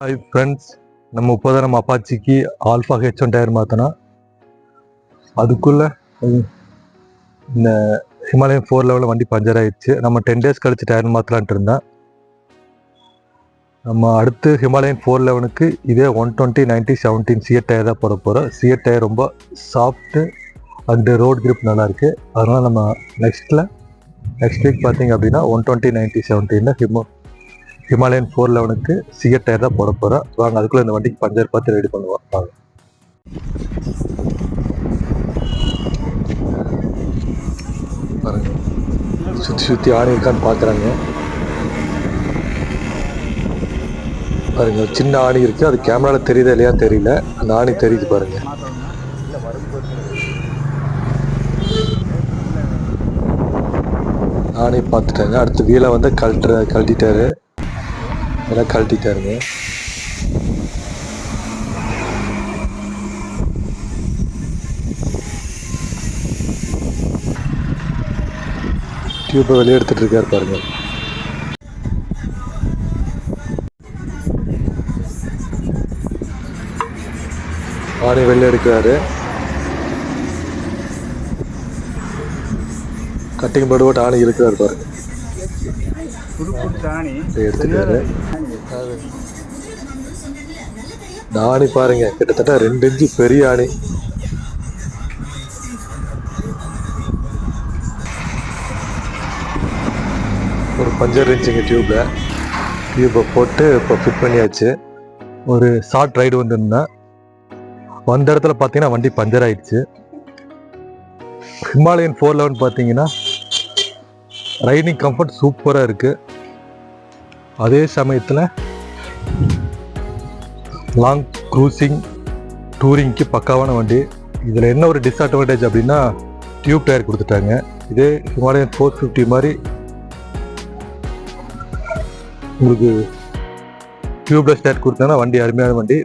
Hi friends நம்ம இப்போ தான் நம்ம அப்பாச்சிக்கு ஆல்ஃபா ஹெச் ஒன் டயர் மாற்றினா அதுக்குள்ளே இந்த ஹிமாலயன் ஃபோர் லெவலில் வண்டி பஞ்சர் ஆயிடுச்சு. நம்ம டென் டேஸ் கழிச்சு டயர் மாற்றலான்ட்டு இருந்தேன். நம்ம அடுத்து ஹிமாலயன் ஃபோர் லெவனுக்கு இதே one twenty ninety seventeen CEAT tyre தான் போட போகிறோம் சிஎட் டயர் ரொம்ப சாஃப்ட்டு அண்டு ரோட் கிரிப் நல்லாயிருக்கு அதனால் நம்ம நெக்ஸ்ட்டில் நெக்ஸ்ட் வீக் பார்த்தீங்க அப்படின்னா ஒன் டுவெண்ட்டி நைன்டி செவன்டீனில் ஹிமோ ஹிமாலயன் ஃபோர் லெவனுக்கு சிஎட் டயர் தான் போட போகிறோம் வாங்க அதுக்குள்ளே இந்த வண்டிக்கு பஞ்சர் பார்த்து ரெடி பண்ணுவோம். வாங்க. பாருங்க. சுற்றி சுற்றி ஆணி இருக்கான்னு பார்க்குறாங்க பாருங்க சின்ன ஆணி இருக்கு. அது கேமராவில் தெரியுதா இல்லையா தெரியல. அந்த ஆணி தெரியுது பாருங்க. ஆணி பார்த்துட்டாங்க. அடுத்து வீலை வந்து கழட்டுற கழட்டிட்டாரு. எல்லாம் கழட்டிட்டாருங்க டியூப்பை வெளியே எடுத்துட்டு இருக்காரு பாருங்க. ஆணி வெளில எடுக்கிறாரு. கட்டிங் போர்டு போட்டு ஆணி இருக்கிறார் பாருங்க. புதுப்புத்தாணி ஆணி பாருங்க கிட்டத்தட்ட ரெண்டு இன்ச்சு பெரிய ஆணி. ஒரு பஞ்சர் இருந்துச்சுங்க டியூப்ல டியூப்பை போட்டு இப்போ ஃபிட் பண்ணியாச்சு. ஒரு ஷார்ட் ரைடு வந்துருந்தேன் வந்த இடத்துல பார்த்தீங்கன்னா வண்டி பஞ்சர் ஆயிடுச்சு. ஹிமாலயன் ஃபோர் லெவன் பார்த்தீங்கன்னா ரைடிங் கம்ஃபர்ட் சூப்பராக இருக்குது அதே சமயத்தில் லாங் க்ரூசிங் டூரிங்க்கு பக்காவான வண்டி. இதில் என்ன ஒரு டிஸ்அட்வான்டேஜ் அப்படின்னா டியூப் டயர் கொடுத்துட்டாங்க. இதே ஹிமாலயன் ஃபோர் ஃபிஃப்டி மாதிரி உங்களுக்கு டியூப்லெஸ் டயர் கொடுத்தாங்கன்னா வண்டி அருமையான வண்டி.